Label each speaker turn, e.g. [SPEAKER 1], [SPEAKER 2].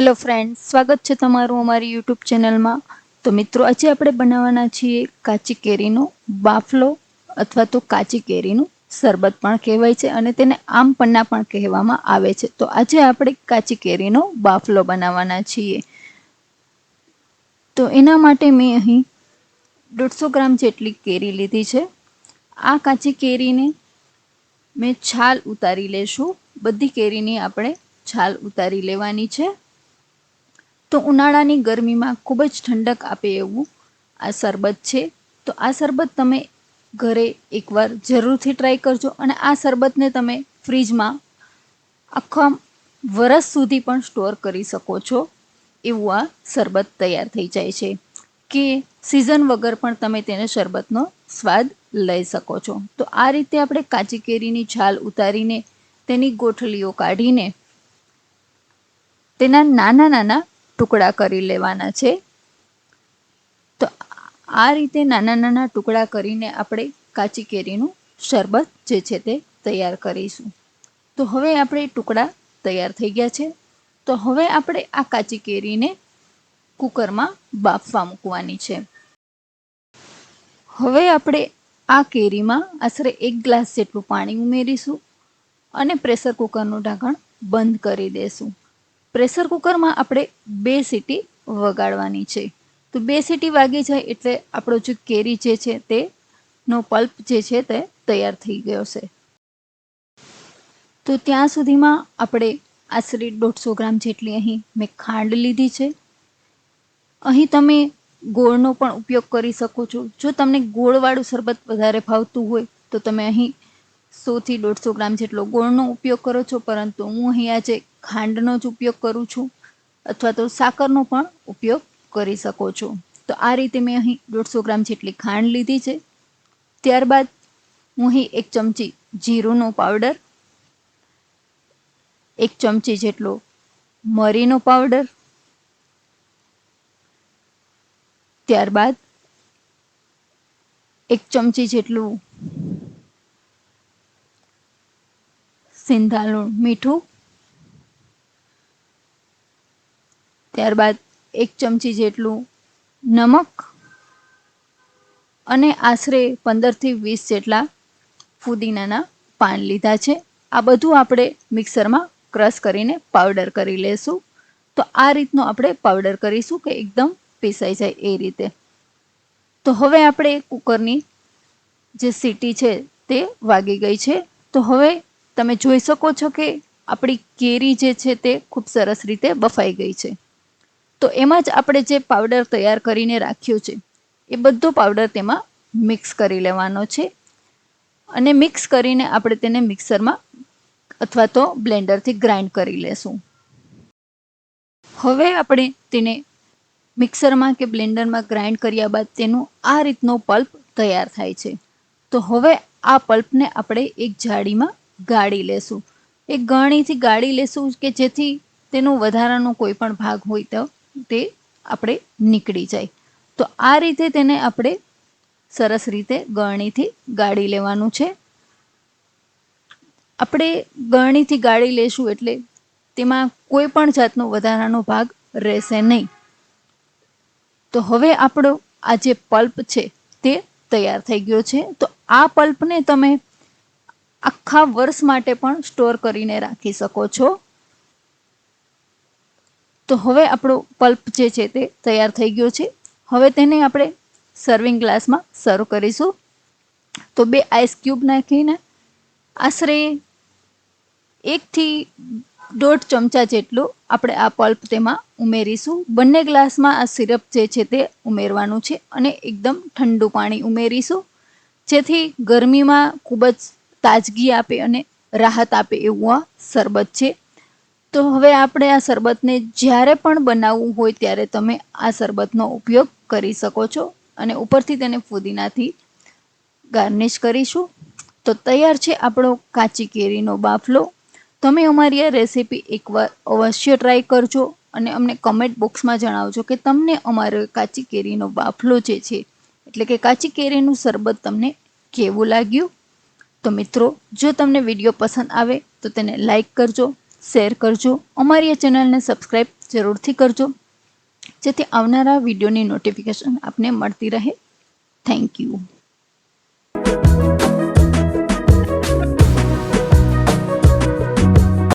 [SPEAKER 1] Hello friend સ્વાગત છે તમારું અમારી યુટ્યુબ ચેનલમાં તો મિત્રો, આજે આપણે બનાવવાના છીએ કાચી કેરીનો બાફલો અથવા તો કાચી કેરીનું શરબત પણ કહેવાય છે અને તેને આમ પન્ના પણ કહેવામાં આવે છે. તો આજે આપણે કાચી કેરીનો બાફલો બનાવવાના છીએ. તો એના માટે મેં અહીં દોઢસો ગ્રામ જેટલી કેરી લીધી છે. આ કાચી કેરીને મેં છાલ ઉતારી લેશું. બધી કેરીની આપણે છાલ ઉતારી લેવાની છે. તો ઉનાળાની ગરમીમાં ખૂબ જ ઠંડક આપે એવું આ શરબત છે. તો આ શરબત તમે ઘરે એકવાર જરૂરથી ટ્રાય કરજો અને આ શરબતને તમે ફ્રીજમાં આખા વરસ સુધી પણ સ્ટોર કરી શકો છો. એવું આ શરબત તૈયાર થઈ જાય છે. કે સિઝન વગર પણ તમે તેને શરબતનો સ્વાદ લઈ શકો છો. તો આ રીતે આપણે કાચી કેરીની છાલ ઉતારીને તેની ગોઠલીઓ કાઢીને તેના નાના નાના ટુકડા કરી લેવાના છે. તો આ રીતે નાના નાના ટુકડા કરીને આપણે કાચી કેરીનું શરબત જે છે તે તૈયાર કરીશું. તો હવે આપણે ટુકડા તૈયાર થઈ ગયા છે. તો હવે આપણે આ કાચી કેરીને કુકરમાં બાફવા મૂકવાની છે. હવે આપણે આ કેરીમાં આશરે એક ગ્લાસ જેટલું પાણી ઉમેરીશું અને પ્રેશર કુકરનું ઢાંકણ બંધ કરી દેશું. પ્રેશર કુકરમાં આપણે બે સીટી વગાડવાની છે. તો બે સીટી વાગી જાય એટલે આપણો જે કેરી જે છે તેનો પલ્પ જે છે તે તૈયાર થઈ ગયો છે. તો ત્યાં સુધીમાં આપણે આશરે દોઢસો ગ્રામ જેટલી અહીં મેં ખાંડ લીધી છે. અહીં તમે ગોળનો પણ ઉપયોગ કરી શકો છો. જો તમને ગોળવાળું શરબત વધારે ભાવતું હોય, તો તમે અહીં સોથી દોઢસો ગ્રામ જેટલો ગોળનો ઉપયોગ કરો છો. પરંતુ હું અહીં આજે ખાંડનો જ ઉપયોગ કરું છું અથવા તો સાકરનો પણ ઉપયોગ કરી શકો છો. તો આ રીતે મેં અહીં દોઢસો ગ્રામ જેટલી ખાંડ લીધી છે. ત્યારબાદ હું અહીં એક ચમચી જીરુંનો પાવડર, એક ચમચી જેટલો મરીનો પાવડર, ત્યારબાદ એક ચમચી જેટલું સિંધાલું મીઠું ત્યારબાદ એક ચમચી જેટલું નમક અને આશરે પંદરથી વીસ જેટલા ફુદીનાના પાન લીધા છે. આ બધું આપણે મિક્સરમાં ક્રશ કરીને પાવડર કરી લેશું. તો આ રીતનો આપણે પાવડર કરીશું કે એકદમ પીસાઈ જાય એ રીતે. તો હવે આપણે કુકરની જે સીટી છે તે વાગી ગઈ છે. તો હવે તમે જોઈ શકો છો કે આપણી કેરી જે છે તે ખૂબ સરસ રીતે બફાઈ ગઈ છે. તો એમાં જ આપણે જે પાવડર તૈયાર કરીને રાખ્યો છે, એ બધો પાવડર તેમાં મિક્સ કરી લેવાનો છે. અને મિક્સ કરીને આપણે તેને મિક્સરમાં અથવા તો બ્લેન્ડરથી ગ્રાઇન્ડ કરી લેશું. હવે આપણે તેને મિક્સરમાં કે બ્લેન્ડરમાં ગ્રાઇન્ડ કર્યા બાદ તેનું આ રીતનો પલ્પ તૈયાર થાય છે. તો હવે આ પલ્પને આપણે એક જાળીમાં ગાળી લેશું. એક ગણીથી ગાળી લેશું કે જેથી તેનો વધારાનો કોઈ પણ ભાગ હોય તો તે આપણે નીકળી જાય. તો આ રીતે તેને આપણે સરસ રીતે ગળણીથી ગાળી લેવાનું છે. આપણે ગળણીથી ગાળી લેશું એટલે તેમાં કોઈ પણ જાતનો વધારાનો ભાગ રહેશે નહીં. તો હવે આપણો આ જે પલ્પ છે તે તૈયાર થઈ ગયો છે. તો આ પલ્પને તમે આખા વર્ષ માટે પણ સ્ટોર કરીને રાખી શકો છો. તો હવે આપણો પલ્પ જે છે તે તૈયાર થઈ ગયો છે. હવે તેને આપણે સર્વિંગ ગ્લાસમાં સર્વ કરીશું. તો બે આઈસ ક્યુબ નાખીને આશરે એકથી દોઢ ચમચા જેટલું આપણે આ પલ્પ તેમાં ઉમેરીશું. બંને ગ્લાસમાં આ સિરપ જે છે તે ઉમેરવાનું છે અને એકદમ ઠંડુ પાણી ઉમેરીશું. જેથી ગરમીમાં ખૂબ જ તાજગી આપે અને રાહત આપે એવું આ શરબત છે. તો હવે આપણે આ શરબતને જ્યારે પણ બનાવવું હોય ત્યારે તમે આ શરબતનો ઉપયોગ કરી શકો છો અને ઉપરથી તેને ફુદીનાથી ગાર્નિશ કરીશું. તો તૈયાર છે આપણો કાચી કેરીનો બાફલો. તમે અમારી આ રેસીપી એકવાર અવશ્ય ટ્રાય કરજો અને અમને કમેન્ટ બોક્સમાં જણાવજો કે તમને અમારો કાચી કેરીનો બાફલો જે છે, એટલે કે કાચી કેરીનું શરબત તમને કેવું લાગ્યું? તો મિત્રો, જો તમને વીડિયો પસંદ આવે તો તેને લાઈક કરજો શેર કરજો. અમારી આ ચેનલને સબસ્ક્રાઈબ જરૂરથી કરજો. જેથી આવનારા વિડીયોની નોટિફિકેશન આપને મળતી રહે. Thank you